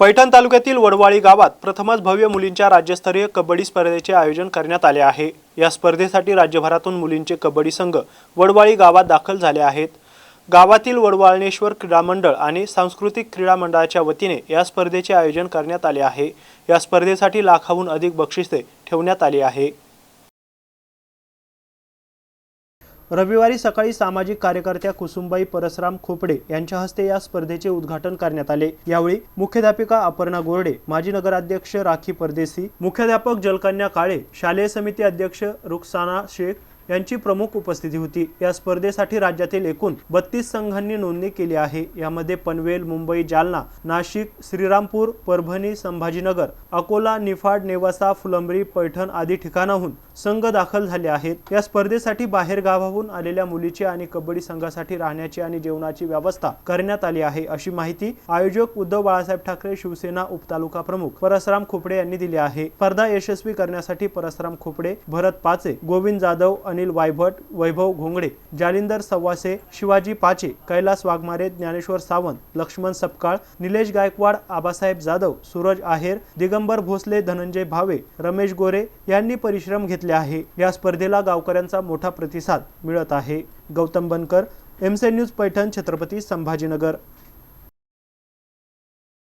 पैठण तालुक्यातील वडवाळी गावात प्रथमच भव्य मुलींच्या राज्यस्तरीय कबड्डी स्पर्धेचे आयोजन करण्यात आले आहे. या स्पर्धेसाठी राज्यभरातून मुलींचे कबड्डी संघ वडवाळी गावात दाखल झाले आहेत. गावातील वडवाळणेश्वर क्रीडा मंडळ आणि सांस्कृतिक क्रीडा मंडळाच्या वतीने या स्पर्धेचे आयोजन करण्यात आले आहे. या स्पर्धेसाठी लाखाहून अधिक बक्षिसे ठेवण्यात आली आहे. रविवारी सकाळी सामाजिक कार्यकर्त्या कुसुमबाई परसराम खोपडे यांच्या हस्ते या स्पर्धेचे उद्घाटन करण्यात आले. यावेळी मुख्याध्यापिका अपर्णा गोरडे माजी नगराध्यक्ष राखी परदेसी मुख्याध्यापक जलकन्या काळे शालेय समिती अध्यक्ष रुखसाना शेख यांची प्रमुख उपस्थिती होती. या स्पर्धेसाठी राज्यातील एकूण बत्तीस संघांनी नोंदणी केली आहे. यामध्ये पनवेल मुंबई जालना नाशिक श्रीरामपूर परभणी संभाजीनगर अकोला निफाड नेवासा फुलंब्री पैठण आदी ठिकाणाहून संघ दाखल झाले आहेत. या स्पर्धेसाठी बाहेर गावाहून आलेल्या मुलीची आणि कबड्डी संघासाठी राहण्याची आणि जेवणाची व्यवस्था करण्यात आली आहे अशी माहिती आयोजक उद्धव बाळासाहेब ठाकरे शिवसेना उपतालुका प्रमुख परसराम खोपडे यांनी दिली आहे. स्पर्धा यशस्वी करण्यासाठी परसराम खोपडे भरत पाचे गोविंद जाधव अनिल वायभट वैभव घोंगडे जालिंदर सव्वासे शिवाजी पाचे कैलास वाघमारे ज्ञानेश्वर सावंत लक्ष्मण सपकाळ निलेश गायकवाड आबासाहेब जाधव सूरज आहेर दिगंबर भोसले धनंजय भावे रमेश गोरे यांनी परिश्रम घेतले आहे. या स्पर्धेला गावकऱ्यांचा मोठा प्रतिसाद मिळत आहे. गौतम बनकर एमसे न्यूज पैठण छत्रपती संभाजीनगर.